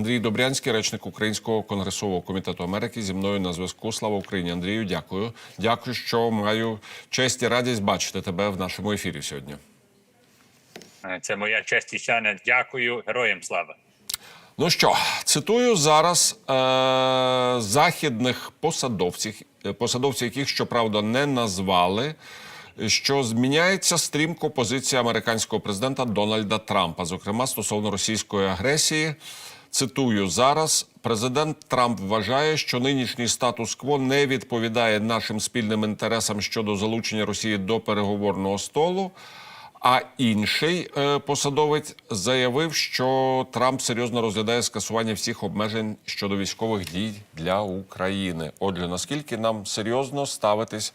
Андрій Добрянський, речник Українського конгресового комітету Америки, зі мною на зв'язку. Слава Україні, Андрію. Дякую. Дякую, що маю честь і радість бачити тебе в нашому ефірі сьогодні. Е, Це моя честь і шана. Дякую, героям слава. Ну що, цитую зараз е- західних посадовців, е, посадовців, яких щоправда не назвали. Що зміняється стрімко позиція американського президента Дональда Трампа, зокрема стосовно російської агресії. Цитую зараз: президент Трамп вважає, що нинішній статус-кво не відповідає нашим спільним інтересам щодо залучення Росії до переговорного столу. А інший е, посадовець заявив, що Трамп серйозно розглядає скасування всіх обмежень щодо військових дій для України. Отже, наскільки нам серйозно ставитись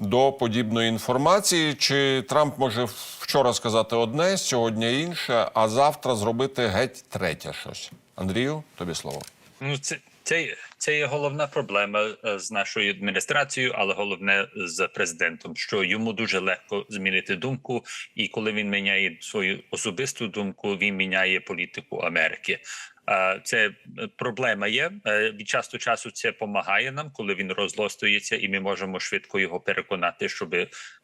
до подібної інформації? Чи Трамп може вчора сказати одне, сьогодні інше, а завтра зробити геть третє щось? Андрію, тобі слово. Ну, це, це, це є головна проблема е, з нашою адміністрацією, але головне з президентом, що йому дуже легко змінити думку, і коли він міняє свою особисту думку, він міняє політику Америки. Це е, проблема є Е, від часу до часу. Це допомагає нам, коли він розлостується, і ми можемо швидко його переконати, щоб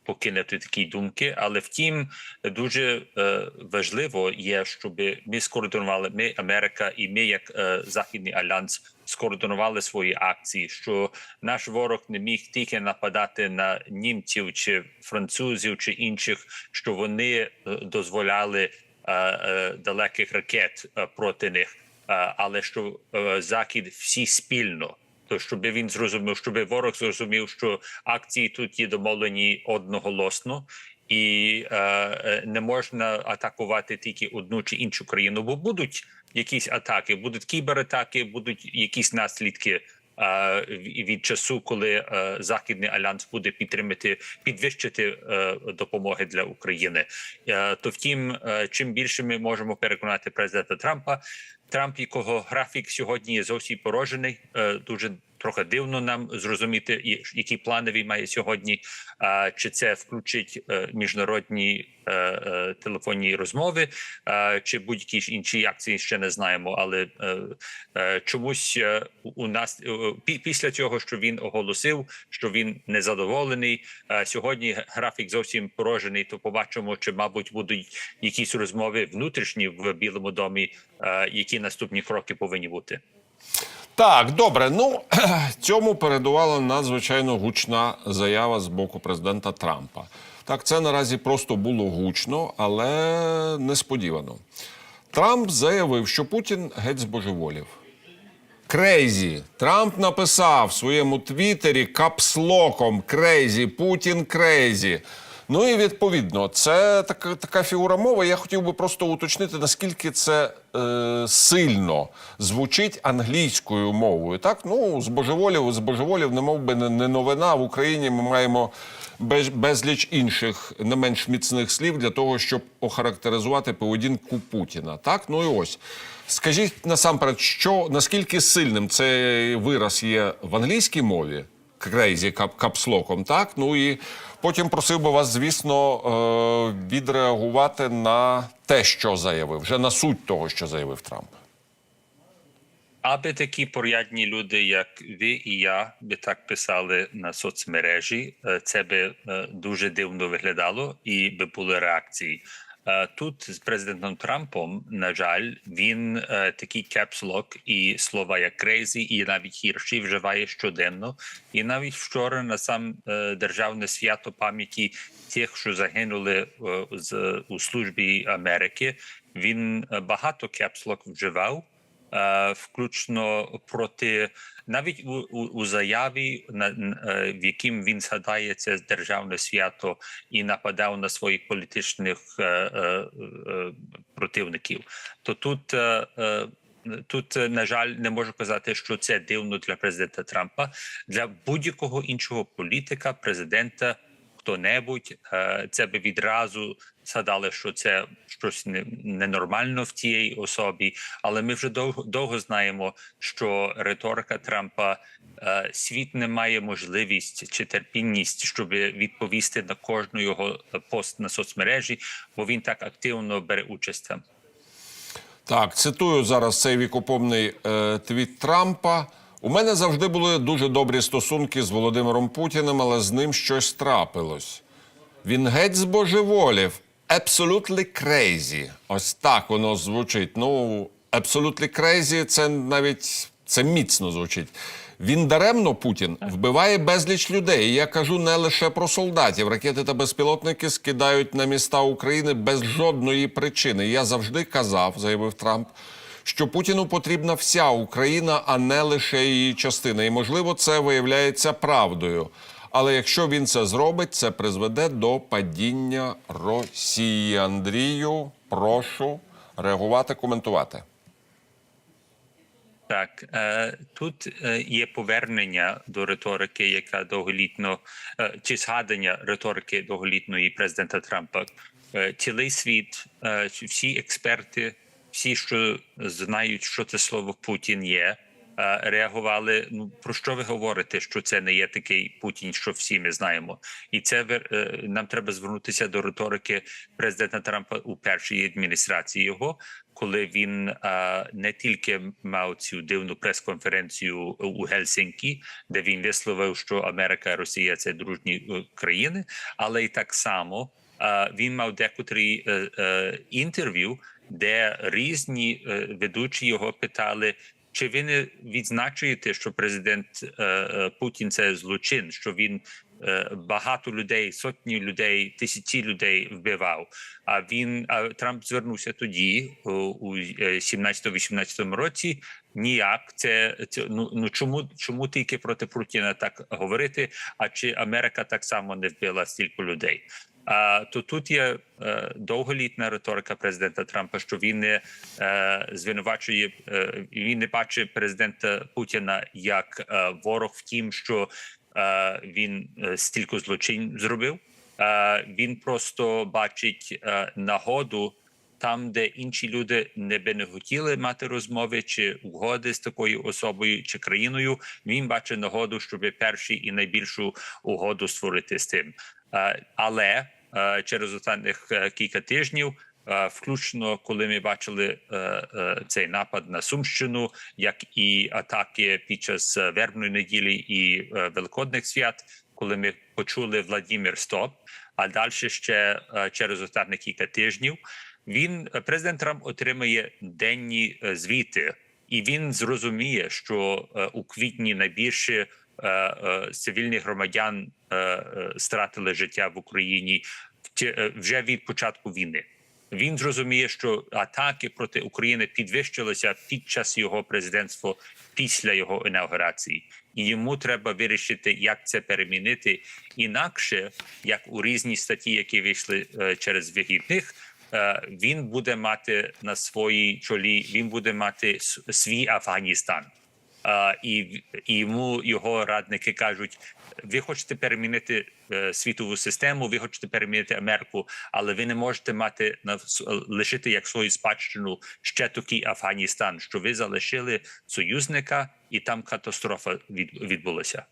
покинути такі думки. Але втім, дуже е, важливо є, щоб ми скоординували ми, Америка, і ми, як Західний альянс, скоординували свої акції, що наш ворог не міг тільки нападати на німців чи французів чи інших, що вони дозволяли далеких ракет проти них, але що е, захід всі спільно. То щоб він зрозумів, щоб ворог зрозумів, що акції тут є домовлені одноголосно, і е, е, не можна атакувати тільки одну чи іншу країну, бо будуть якісь атаки, будуть кібератаки, будуть якісь наслідки е, від часу, коли е, західний альянс буде підтримати підвищити е, допомоги для України. Е, то втім, е, чим більше ми можемо переконати президента Трампа, Трамп, якого графік сьогодні зовсім порожений, е, дуже трохи дивно нам зрозуміти, які плани він має сьогодні. А, Чи це включить е, міжнародні е, е, телефонні розмови, чи будь-які інші акції ще не знаємо. Але чомусь у- нас після цього, що він оголосив, що він незадоволений. Сьогодні графік зовсім порожений. То побачимо, чи мабуть будуть якісь розмови внутрішні в Білому домі, які наступні кроки повинні бути. Так, добре. Ну цьому передувала надзвичайно гучна заява з боку президента Трампа. Так, це наразі просто було гучно, але несподівано. Трамп заявив, що Путін геть збожеволів. Крейзі. Трамп написав в своєму твіттері капслоком Крейзі, Путін Крейзі. Ну і відповідно, це така, така фігура мови. Я хотів би просто уточнити, наскільки це е, сильно звучить англійською мовою. Так, ну збожеволів, збожеволів, немов би не, не новина. В Україні ми маємо безліч інших не менш міцних слів для того, щоб охарактеризувати поведінку Путіна. Так, ну і ось. Скажіть насамперед, що наскільки сильним цей вираз є в англійській мові, крейзі кап, капслоком, так? Ну і потім просив би вас, звісно, е, відреагувати на те, що заявив, вже на суть того, що заявив Трамп. Аби такі порядні люди, як ви і я, би так писали на соцмережі, е, це би е, дуже дивно виглядало і би були реакції. Е, Тут з президентом Трампом, на жаль, він е, такий кепслок і слова як crazy, і навіть гірші вживає щоденно. І навіть вчора на сам е, державне свято пам'яті тих, що загинули з у службі Америки, він багато кепслок вживав включно проти навіть у, у, у заяві, на н- е, в яким він згадає це державне свято і нападав на своїх політичних е, е, е, противників. То тут. Е, е, Тут, е, на жаль, не можу казати, що це дивно для президента Трампа. Для будь-якого іншого політика, президента, хто-небудь, е, це би відразу згадали, що це щось ненормально в тієї особі. Але ми вже довго довго знаємо, що риторика Трампа е, світ не має можливість чи терпінність, щоб відповісти на кожну його пост на соцмережі, бо він так активно бере участь там. Так, цитую зараз цей вікопомний е, твіт Трампа. У мене завжди були дуже добрі стосунки з Володимиром Путіним, але з ним щось трапилось. Він геть збожеволів. Absolutely crazy. Ось так воно звучить. Ну, absolutely crazy – це навіть це міцно звучить. Він даремно Путін вбиває безліч людей. І я кажу не лише про солдатів. Ракети та безпілотники скидають на міста України без жодної причини. Я завжди казав, заявив Трамп, що Путіну потрібна вся Україна, а не лише її частина. І можливо, це виявляється правдою. Але якщо він це зробить, це призведе до падіння Росії. Андрію, прошу реагувати, коментувати. Так, е, тут е, є повернення до риторики, яка довголітно е, чи згадання риторики довголітної президента Трампа. Цілий світ, всі експерти, всі, що знають, що це слово Путін є, реагували. Ну про що ви говорите? Що це не є такий Путін, що всі ми знаємо, і це е, нам треба звернутися до риторики президента Трампа у першій адміністрації його, коли він е, не тільки мав цю дивну прес-конференцію у Гельсінкі, де він висловив, що Америка і Росія це дружні е, країни, але й так само е, він мав декотрі е, інтерв'ю, де різні е, ведучі його питали. Чи ви не відзначуєте, що президент е, е, Путін це злочин? Що він багато людей, сотні людей, тисячі людей вбивав? А він а Трамп звернувся тоді у 17-18 році. Ніяк це, це ну ну чому чому тільки проти Путіна так говорити? А чи Америка так само не вбила стільки людей? То тут є е, довголітна риторика президента Трампа, що він не е, звинувачує, е, він не бачить президента Путіна як ворог в тім, що він стільки злочин зробив. Він просто бачить нагоду там, де інші люди не би не хотіли мати розмови чи угоди з такою особою чи країною. Він бачить нагоду, щоб перший і найбільшу угоду створити з тим. Е, Але е, через останніх е, кілька тижнів, включно коли ми бачили цей напад на Сумщину, як і атаки під час вербної неділі і великодних свят, коли ми почули Владімір Стоп, а далі ще через останні кілька тижнів. Він президент Трамп отримає денні звіти, і він зрозуміє, що у квітні найбільше цивільних громадян е, е, стратили життя в Україні е, вже від початку війни. Він зрозуміє, що атаки проти України підвищилися під час його президентства після його інаугурації, і йому треба вирішити, як це перемінити інакше, як у різні статті, які вийшли е, через вихідних. е, Він буде мати на своїй чолі, він буде мати свій Афганістан. І, йому його радники кажуть: ви хочете перемінити е, світову систему, ви хочете перемінити Америку, але ви не можете мати на лишити як свою спадщину ще такий Афганістан, що ви залишили союзника, і там катастрофа від, відбулася.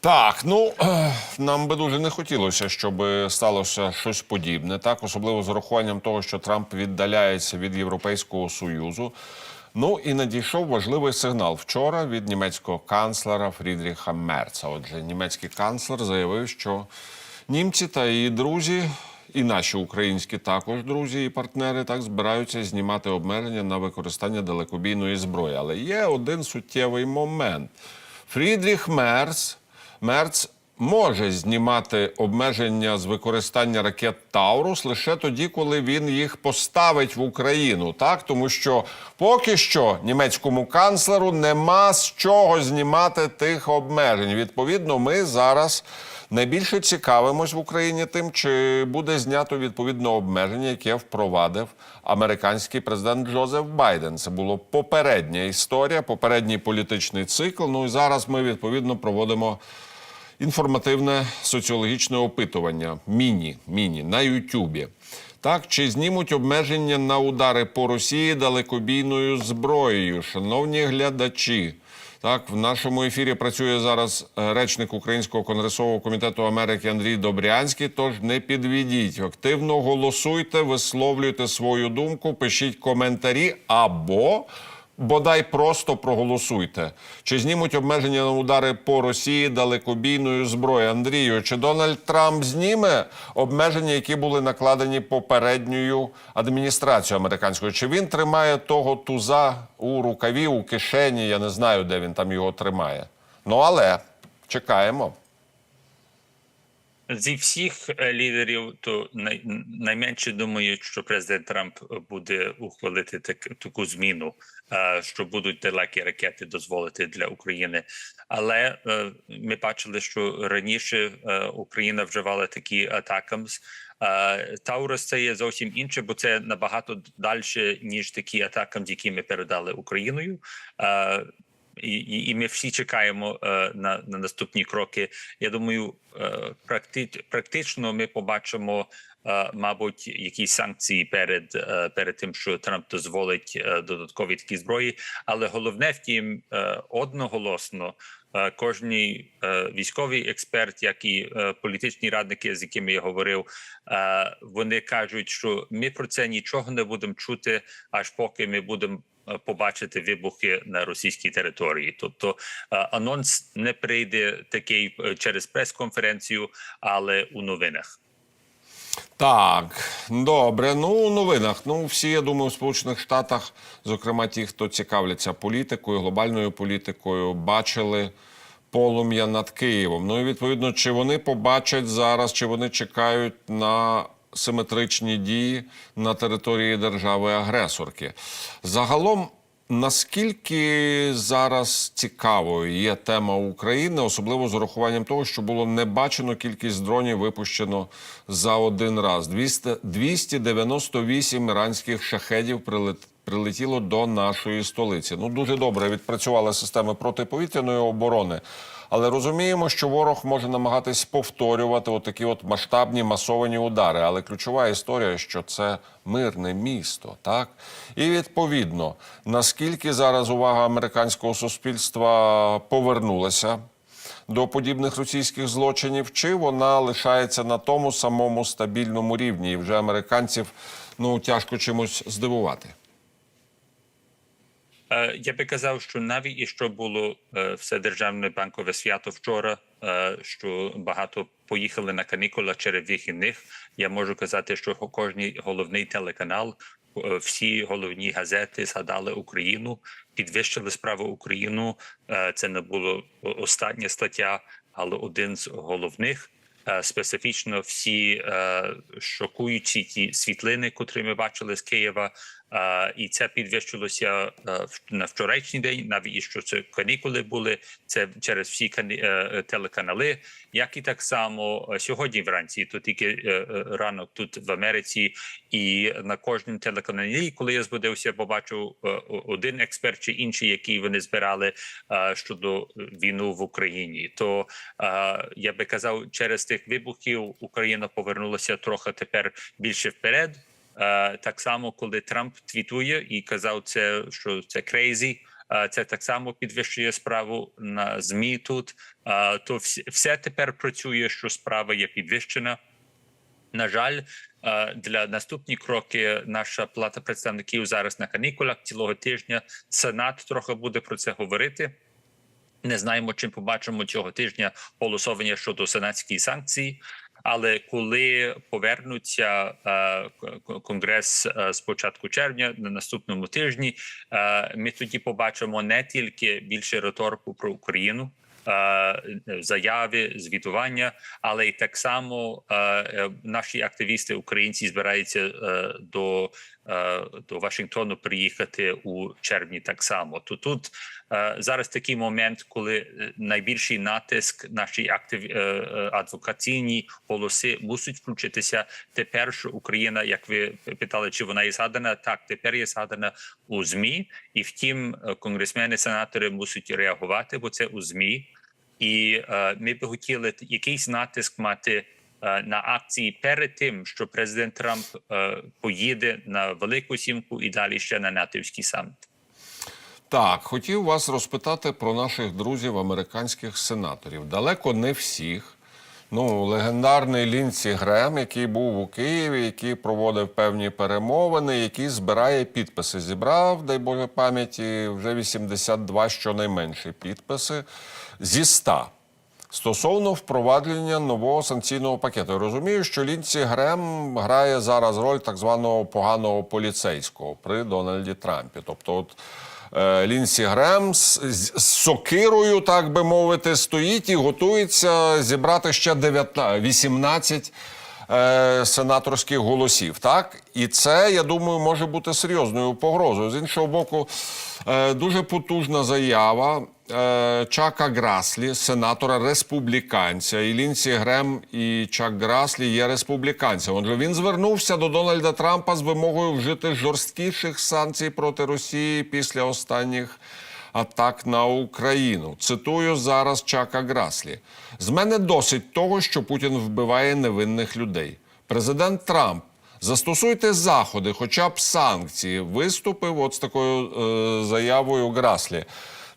Так, ну нам би дуже не хотілося, щоб сталося щось подібне, так особливо з урахуванням того, що Трамп віддаляється від Європейського союзу. Ну і надійшов важливий сигнал вчора від німецького канцлера Фрідріха Мерца. Отже, німецький канцлер заявив, що німці та її друзі, і наші українські також друзі і партнери так збираються знімати обмеження на використання далекобійної зброї. Але є один суттєвий момент. Фрідріх Мерц Мерц може знімати обмеження з використання ракет Таурус лише тоді, коли він їх поставить в Україну. Так, тому що поки що німецькому канцлеру нема з чого знімати тих обмежень. Відповідно, ми зараз. Найбільше цікавимось в Україні тим, чи буде знято відповідне обмеження, яке впровадив американський президент Джозеф Байден. Це було попередня історія, попередній політичний цикл. Ну і зараз ми відповідно проводимо інформативне соціологічне опитування. Міні, міні на Ютубі. Так, чи знімуть обмеження на удари по Росії далекобійною зброєю? Шановні глядачі, Так, в нашому ефірі працює зараз е, речник Українського конгресового комітету Америки Андрій Добрянський. Тож не підведіть, активно голосуйте, висловлюйте свою думку, пишіть коментарі або бодай просто проголосуйте. Чи знімуть обмеження на удари по Росії далекобійною зброєю? Андрію, чи Дональд Трамп зніме обмеження, які були накладені попередньою адміністрацією американською? Чи він тримає того туза у рукаві, у кишені? Я не знаю, де він там його тримає. Ну але чекаємо. Зі всіх е, лідерів, то най, найменше думають, що президент Трамп буде ухвалити так, таку зміну, е, що будуть далекі ракети дозволити для України. Але е, ми бачили, що раніше Україна вживала такі атакамс. Таурус це є зовсім інше, бо це набагато далі, ніж такі атакам, які ми передали Україною. І, і ми всі чекаємо е, на, на наступні кроки. Я думаю, е, практи, практично ми побачимо, е, мабуть, якісь санкції перед, е, перед тим, що Трамп дозволить е, додаткові такі зброї. Але головне, втім, е, одноголосно. е, Кожний е, військовий експерт, як і е, політичні радники, з якими я говорив, вони кажуть, що ми про це нічого не будемо чути, аж поки ми будемо побачити вибухи на російській території. Тобто е, анонс не прийде такий е, через прес-конференцію, але у новинах. Так, добре. Ну, у новинах. Ну, всі, я думаю, в Сполучених Штатах, зокрема ті, хто цікавляться політикою, глобальною політикою, бачили полум'я над Києвом. Ну і відповідно, чи вони побачать зараз, чи вони чекають на симетричні дії на території держави-агресорки. Загалом. Наскільки зараз цікавою є тема України, особливо з урахуванням того, що було небачено кількість дронів випущено за один раз. 200, 298 іранських шахедів прилет, прилетіло до нашої столиці. Ну дуже добре відпрацювали системи протиповітряної оборони. Але розуміємо, що ворог може намагатись повторювати отакі от масштабні масовані удари. Але ключова історія, що це мирне місто, так і відповідно наскільки зараз увага американського суспільства повернулася до подібних російських злочинів, чи вона лишається на тому самому стабільному рівні, і вже американців ну тяжко чимось здивувати. Е, Я би казав, що навіть і що було е, все державне банкове свято вчора, е, що багато поїхали на канікули через вихідних. Я можу казати, що кожний головний телеканал, всі головні газети згадали Україну, підвищили справу Україну. Це не було остання стаття, але один з головних. Специфічно всі шокуючі ті світлини, котрі ми бачили з Києва, і це підвищилося е, на вчорашній день, навіть і що це канікули були. Це через всі кані- е, телеканали, як і так само е, сьогодні вранці. То тільки е, е, ранок тут в Америці, і на кожному телеканалі, коли я збудився, побачив е, один експерт чи інший, який вони збирали е, щодо війну в Україні. То е, я би казав, через тих вибухів Україна повернулася трохи тепер більше вперед. Е, Так само, коли Трамп твітує і казав, це що це крейзі. Це так само підвищує справу на змі тут. Е, То все тепер працює, що справа є підвищена. На жаль, е, для наступні кроки наша плата представників зараз на канікулах цілого тижня. Сенат трохи буде про це говорити. Не знаємо, чим побачимо цього тижня голосування щодо сенатських санкцій. Але коли повернуться е, конгрес е, з початку червня на наступному тижні, е, ми тоді побачимо не тільки більше риторику про Україну. Заяви, звітування, але й так само наші активісти українці збираються до, до Вашингтону приїхати у червні. Так само то тут е, зараз такий момент, коли е, найбільший натиск наші актив е, е, адвокаційні голоси мусять включитися. Тепер що Україна, як ви питали, чи вона є згадана? Так, тепер є згадана у змі, і втім, е, конгресмени, сенатори мусять реагувати, бо це у змі. І е, ми би хотіли якийсь натиск мати е, на акції перед тим, що президент Трамп е, поїде на Велику Сімку і далі ще на натовський саміт. Так, хотів вас розпитати про наших друзів американських сенаторів. Далеко не всіх. Ну, легендарний Лінсі Грем, який був у Києві, який проводив певні перемовини, який збирає підписи. Зібрав, дай Боже пам'яті, вже 82 щонайменше підписи зі 100 стосовно впровадження нового санкційного пакету. Я розумію, що Лінці Грем грає зараз роль так званого поганого поліцейського при Дональді Трампі. Тобто, от е, Лінсі Грем з, з сокирою, так би мовити, стоїть і готується зібрати ще 19, 18 е, сенаторських голосів. Так, і це я думаю може бути серйозною погрозою. З іншого боку, е, дуже потужна заява. е, Чака Граслі, сенатора республіканця, і Лінсі Грем і Чак Граслі є республіканцем. Отже, він звернувся до Дональда Трампа з вимогою вжити жорсткіших санкцій проти Росії після останніх атак на Україну. Цитую зараз Чака Граслі: з мене досить того, що Путін вбиває невинних людей. Президент Трамп. Застосуйте заходи, хоча б санкції. Виступив от з такою е, заявою Граслі.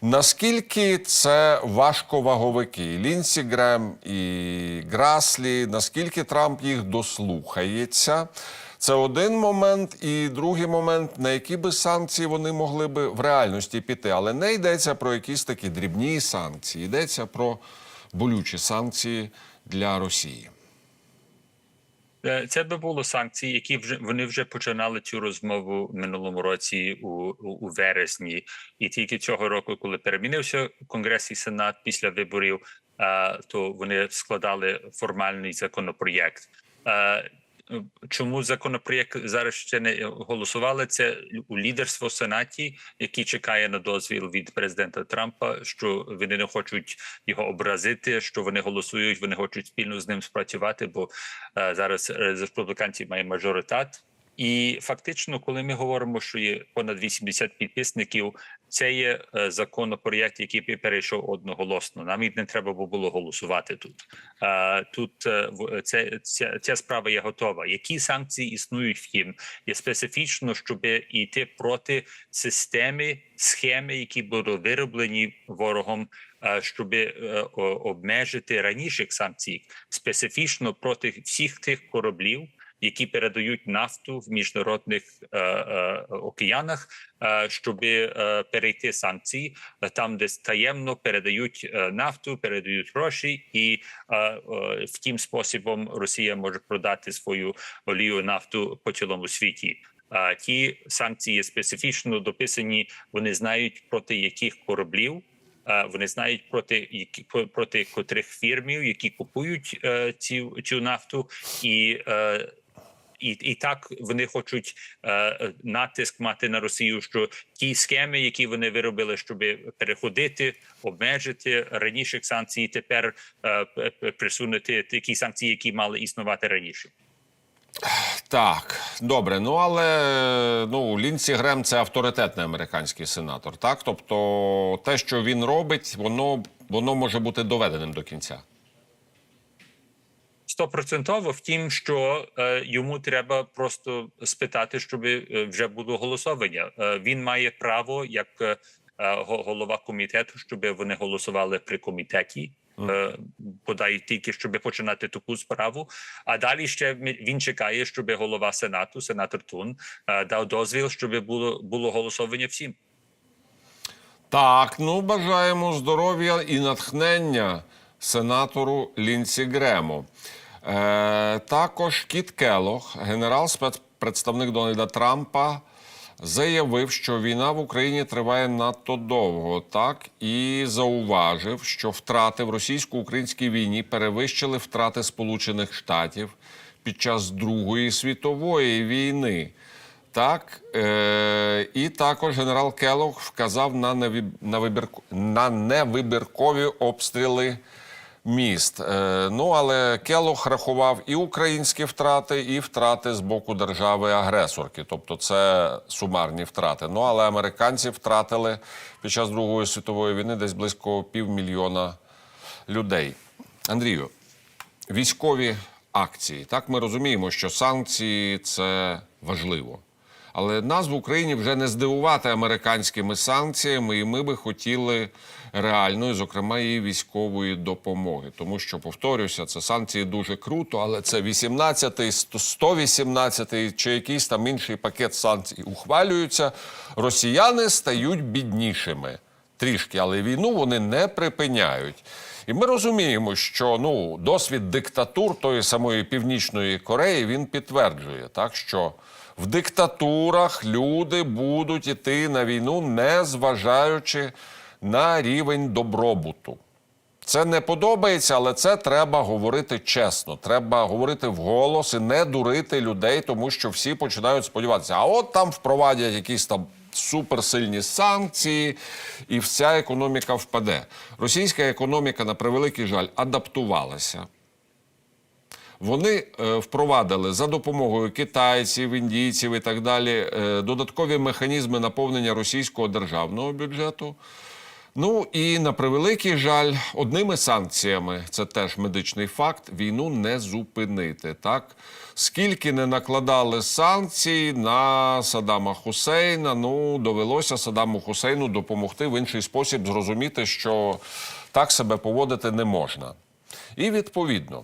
Наскільки це важковаговики? Лінсі Грем і Граслі, наскільки Трамп їх дослухається? Це один момент, і другий момент, на які би санкції вони могли би в реальності піти. Але не йдеться про якісь такі дрібні санкції, йдеться про болючі санкції для Росії. Е, Це би було санкції, які вже вони вже починали цю розмову в минулому році у, у, у вересні, і тільки цього року, коли перемінився Конгрес і Сенат після виборів, е, то вони складали формальний законопроєкт. Е, Чому законопроєкт зараз ще не голосували? Це у лідерство Сенаті, який чекає на дозвіл від президента Трампа, що вони не хочуть його образити, що вони голосують, вони хочуть спільно з ним спрацювати, бо е, зараз е, республіканці мають мажоритат. І фактично, коли ми говоримо, що є понад 80 підписників, це є е, законопроєкт, який перейшов одноголосно. Нам і не треба було голосувати тут. Тут е, це ця, ця справа є готова. Які санкції існують втім, є специфічно, щоб йти проти системи схеми, які були вироблені ворогом, щоб е, обмежити раніших санкцій, специфічно проти всіх тих кораблів які передають нафту в міжнародних е, е, океанах, е, щоб е, перейти санкції, там, де таємно передають е, нафту, передають гроші, і е, е, втім способом Росія може продати свою олію нафту по цілому світі. А ті санкції специфічно дописані. Вони знають проти яких кораблів. Вони знають проти які проти котрих фірмів, які купують цю, цю нафту, і е, і, і так вони хочуть е, натиск мати на Росію, що ті схеми, які вони виробили, щоб переходити, обмежити раніших санкцій, тепер е, присунути такі санкції, які мали існувати раніше. Так, добре. Ну але ну Лінсі Грем це авторитетний американський сенатор. Так, тобто те, що він робить, воно воно може бути доведеним до кінця. Стопроцентово, втім, що е, йому треба просто спитати, щоб е, вже було голосування. Е, він має право, як е, е, голова комітету, щоб вони голосували при комітеті. Е, Подай тільки щоб починати таку справу. А далі ще він чекає, щоб голова сенату, сенатор Тун, дав дозвіл, щоб було було голосування всім. Так, ну бажаємо здоров'я і натхнення сенатору Лінсі Грему. Е, також Кіт Келох, генерал спецпредставник Дональда Трампа, заявив, що війна в Україні триває надто довго, так і зауважив, що втрати в російсько-українській війні перевищили втрати Сполучених Штатів під час Другої світової війни. Так, е, і також генерал Келох вказав на, вибірку, на невибіркові обстріли міст. Е, ну, але Келох рахував і українські втрати, і втрати з боку держави-агресорки. Тобто це сумарні втрати. Ну, але американці втратили під час Другої світової війни десь близько півмільйона людей. Андрію, військові акції. Так, ми розуміємо, що санкції це важливо. Але нас в Україні вже не здивувати американськими санкціями, і ми би хотіли реальної, зокрема, і військової допомоги. Тому що, повторюся, це санкції дуже круто, але це 18-й, 118-й чи якийсь там інший пакет санкцій ухвалюються. Росіяни стають біднішими трішки, але війну вони не припиняють. І ми розуміємо, що ну досвід диктатур тої самої північної Кореї він підтверджує, так що в диктатурах люди будуть іти на війну, не зважаючи на рівень добробуту. Це не подобається, але це треба говорити чесно. Треба говорити вголос і не дурити людей, тому що всі починають сподіватися. А от там впровадять якісь там суперсильні санкції, і вся економіка впаде. Російська економіка, на превеликий жаль, адаптувалася. Вони е, впровадили за допомогою китайців, індійців і так далі е, додаткові механізми наповнення російського державного бюджету. Ну і на превеликий жаль, одними санкціями, це теж медичний факт, війну не зупинити. Так скільки не накладали санкцій на Саддама Хусейна, ну довелося Саддаму Хусейну допомогти в інший спосіб зрозуміти, що так себе поводити не можна. І відповідно,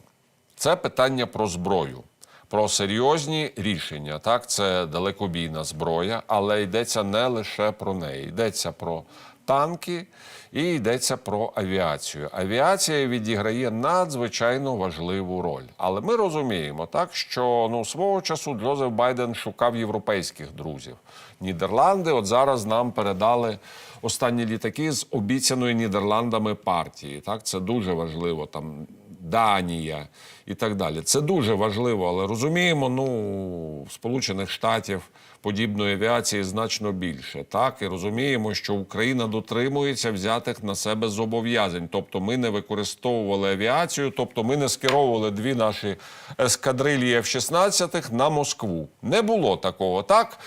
це питання про зброю. Про серйозні рішення, так це далекобійна зброя, але йдеться не лише про неї. Йдеться про танки і йдеться про авіацію. Авіація відіграє надзвичайно важливу роль. Але ми розуміємо, так що ну свого часу Джозеф Байден шукав європейських друзів. Нідерланди от зараз нам передали останні літаки з обіцяної Нідерландами партії. Так, це дуже важливо. Там Данія і так далі. Це дуже важливо, але розуміємо, ну Сполучених Штатів подібної авіації значно більше. Так і розуміємо, що Україна дотримується взятих на себе зобов'язань. Тобто, ми не використовували авіацію, тобто ми не скеровували дві наші ескадрилі F-16 на Москву. Не було такого, так.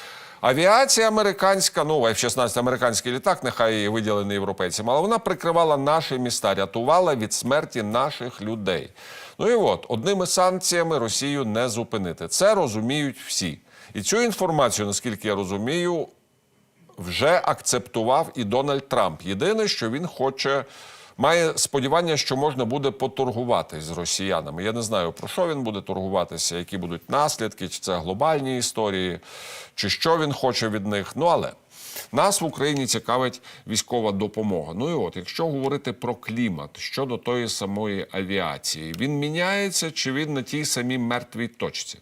Авіація американська, ну F-16 американський літак, нехай і виділений європейцям, але вона прикривала наші міста, рятувала від смерті наших людей. Ну і от одними санкціями Росію не зупинити. Це розуміють всі. І цю інформацію, наскільки я розумію, вже акцептував і Дональд Трамп. Єдине, що він хоче. Має сподівання, що можна буде поторгуватись з росіянами. Я не знаю, про що він буде торгуватися, які будуть наслідки, чи це глобальні історії, чи що він хоче від них. Ну але нас в Україні цікавить військова допомога. Ну і от, якщо говорити про клімат щодо тої самої авіації, він міняється чи він на тій самій мертвій точці?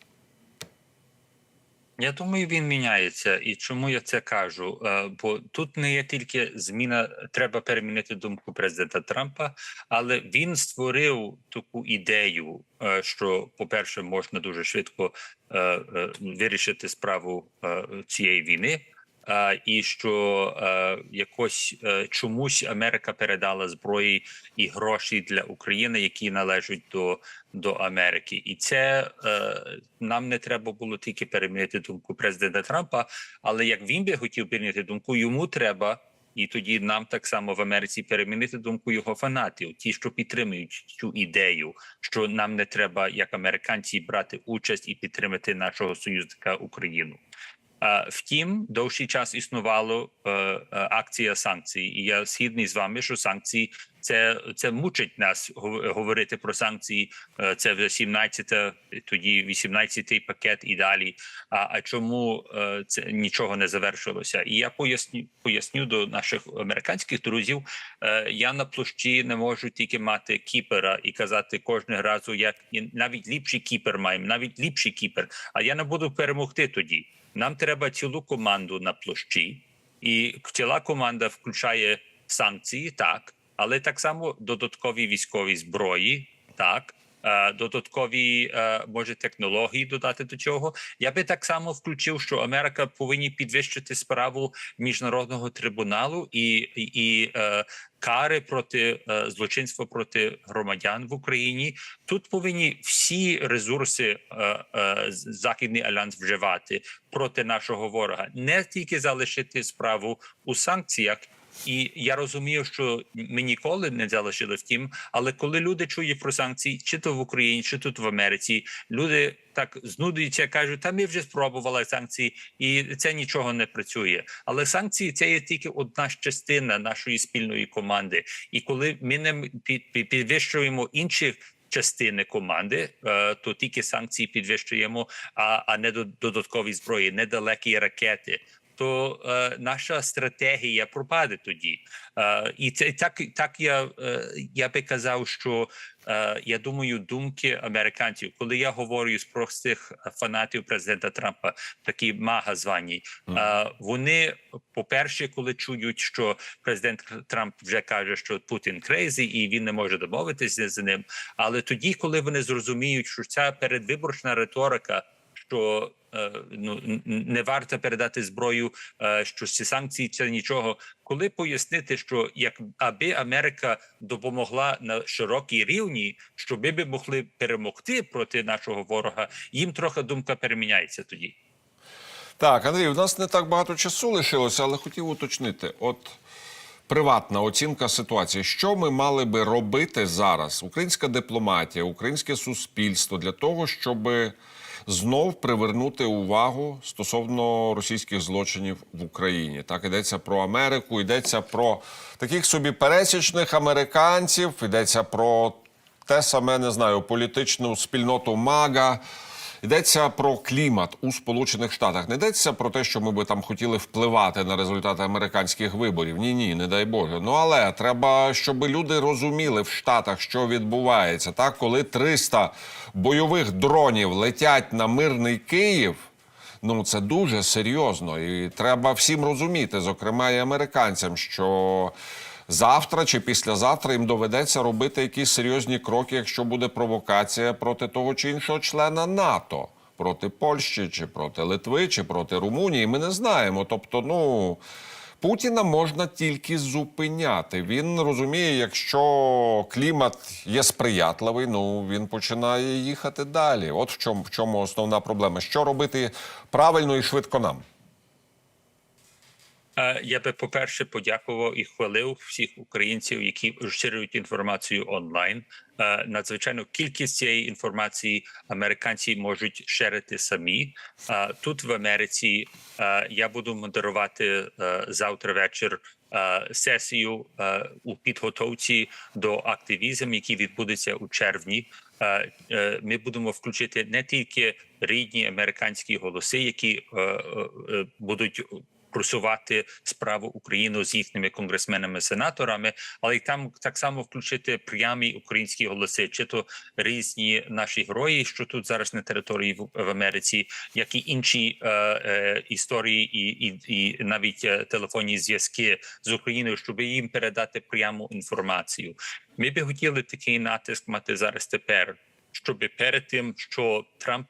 Я думаю, він міняється. І чому я це кажу? Е, Бо тут не є тільки зміна, треба перемінити думку президента Трампа, але він створив таку ідею, е, що, по-перше, можна дуже швидко е, вирішити справу цієї війни. І що е, якось е, чомусь Америка передала зброї і гроші для України, які належать до, до Америки, і це е, нам не треба було тільки перемінити думку президента Трампа, але як він би хотів перемінити думку, йому треба. І тоді нам так само в Америці перемінити думку його фанатів, ті, що підтримують цю ідею, що нам не треба, як американці, брати участь і підтримати нашого союзника Україну. Втім, довший час існувало е, е, акція санкцій, і я згідний з вами, що санкції це, це мучить нас гов- говорити про санкції. Е, Це вже 17, тоді 18 пакет і далі. А, а чому це нічого не завершилося? І я поясню поясню до наших американських друзів. Я на площі не можу тільки мати кіпера і казати кожного разу, як навіть ліпший кіпер маємо, навіть ліпший кіпер. А я не буду перемогти тоді. Нам треба цілу команду на площі, і ціла команда включає санкції, так, але так само додаткові військові зброї, так. Е, Додаткові е, може технології додати до цього. Я би так само включив, що Америка повинні підвищити справу міжнародного трибуналу і, і, е, кари проти злочинства проти громадян в Україні. Тут повинні всі ресурси західний альянс вживати проти нашого ворога, не тільки залишити справу у санкціях. І я розумію, що ми ніколи не залишили втім, але коли люди чують про санкції, чи то в Україні, чи тут в Америці, люди так знудуються, кажуть, та ми вже спробували санкції, і це нічого не працює. Але санкції це є тільки одна частина нашої спільної команди. І коли ми не під- під- підвищуємо інші частини команди, е, то тільки санкції підвищуємо, а, не до- додаткові зброї, недалекі ракети. То е, наша стратегія пропаде тоді, е, і це так, так я, е, я би казав, що е, я думаю, думки американців, коли я говорю з простих фанатів президента Трампа, такі мага звані, е, вони, по-перше, коли чують, що президент Трамп вже каже, що Путін крейзі, і він не може домовитися з ним. Але тоді, коли вони зрозуміють, що ця передвиборчна риторика, що е, ну не варто передати зброю, е, що ці санкції це нічого. Коли пояснити, що як аби Америка допомогла на широкій рівні, щоб ми могли перемогти проти нашого ворога, їм трохи думка переміняється тоді. Так, Андрій, у нас не так багато часу лишилося, але хотів уточнити. От приватна оцінка ситуації. Що ми мали би робити зараз? Українська дипломатія, українське суспільство для того, щоб знов привернути увагу стосовно російських злочинів в Україні. Так йдеться про Америку, йдеться про таких собі пересічних американців, йдеться про те саме, не знаю, політичну спільноту МАГА. Йдеться про клімат у Сполучених Штатах. Не йдеться про те, що ми би там хотіли впливати на результати американських виборів. Ні, ні, не дай Боже. Ну але треба, щоб люди розуміли в Штатах, що відбувається. Так, коли 300 бойових дронів летять на мирний Київ. Ну, це дуже серйозно, і треба всім розуміти, зокрема і американцям, що завтра чи післязавтра їм доведеться робити якісь серйозні кроки, якщо буде провокація проти того чи іншого члена НАТО, проти Польщі, чи проти Литви, чи проти Румунії. Ми не знаємо. Тобто, ну. Путіна можна тільки зупиняти. Він розуміє, якщо клімат є сприятливий, ну він починає їхати далі. От в чому, в чому основна проблема. Що робити правильно і швидко нам? Е, Я би, по-перше, подякував і хвалив всіх українців, які ширюють інформацію онлайн. Е, Надзвичайно кількість цієї інформації американці можуть шерити самі. Е, Тут в Америці я буду модерувати завтра вечір сесію у підготовці до активізм, який відбудеться у червні. Ми будемо включити не тільки рідні американські голоси, які будуть просувати справу України з їхніми конгресменами сенаторами, але й там так само включити прямі українські голоси, чи то різні наші герої, що тут зараз на території в, Америці, як і інші е, е, історії, і, і, і навіть е, телефонні зв'язки з Україною, щоб їм передати пряму інформацію. Ми би хотіли такий натиск мати зараз тепер, щоб перед тим, що Трамп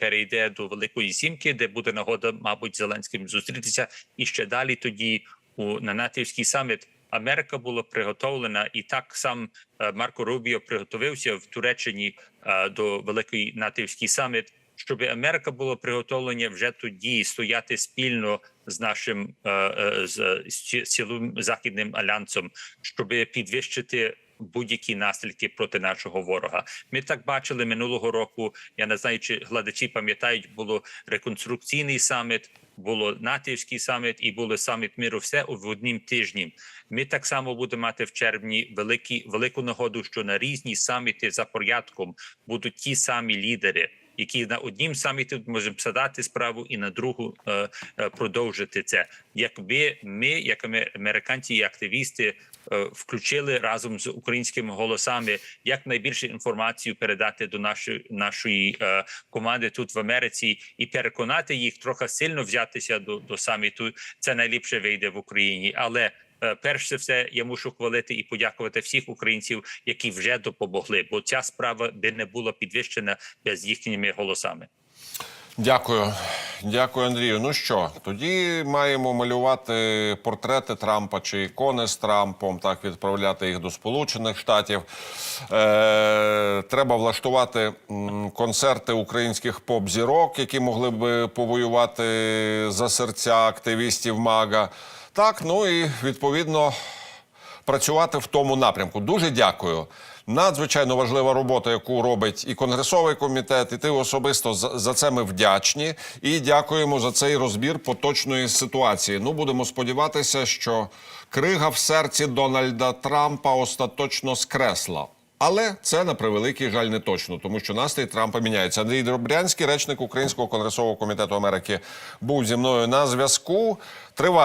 перейде до Великої Сімки, де буде нагода, мабуть, Зеленським зустрітися, і ще далі тоді у на натівський саміт. Америка була приготовлена, і так сам е, Марко Рубіо приготовився в Туреччині е, до Великої натівський саміт, щоб Америка була приготовлена вже тоді стояти спільно з нашим е, з цілим західним альянсом, щоб підвищити будь-які наслідки проти нашого ворога. Ми так бачили минулого року. Я не знаю, чи глядачі пам'ятають, було реконструкційний саміт, було натівський саміт і було саміт миру. Все в однім тижні. Ми так само будемо мати в червні великі велику нагоду, що на різні саміти за порядком будуть ті самі лідери. Які на однім саміті можемо садати справу і на другу е, е, продовжити це. Якби ми, як аме- американці і активісти, включили разом з українськими голосами як найбільше інформацію передати до нашої нашої е, команди тут в Америці і переконати їх трохи сильно взятися до, до саміту. Це найліпше вийде в Україні, але. е, Перш за все, я мушу хвалити і подякувати всіх українців, які вже допомогли, бо ця справа би не була підвищена без їхніми голосами. Дякую, дякую, Андрію. Ну що, тоді маємо малювати портрети Трампа чи ікони з Трампом, так відправляти їх до Сполучених Штатів. Е, треба влаштувати концерти українських поп-зірок, які могли б повоювати за серця активістів МАГА. Так, ну і відповідно працювати в тому напрямку. Дуже дякую. Надзвичайно важлива робота, яку робить і Конгресовий комітет, і ти особисто за, це ми вдячні. І дякуємо за цей розбір поточної ситуації. Ну, будемо сподіватися, що крига в серці Дональда Трампа остаточно скресла. Але це на превеликий жаль не точно, тому що настрій Трампа міняється. Андрій Дробрянський, речник Українського конгресового комітету Америки, був зі мною на зв'язку. Триває.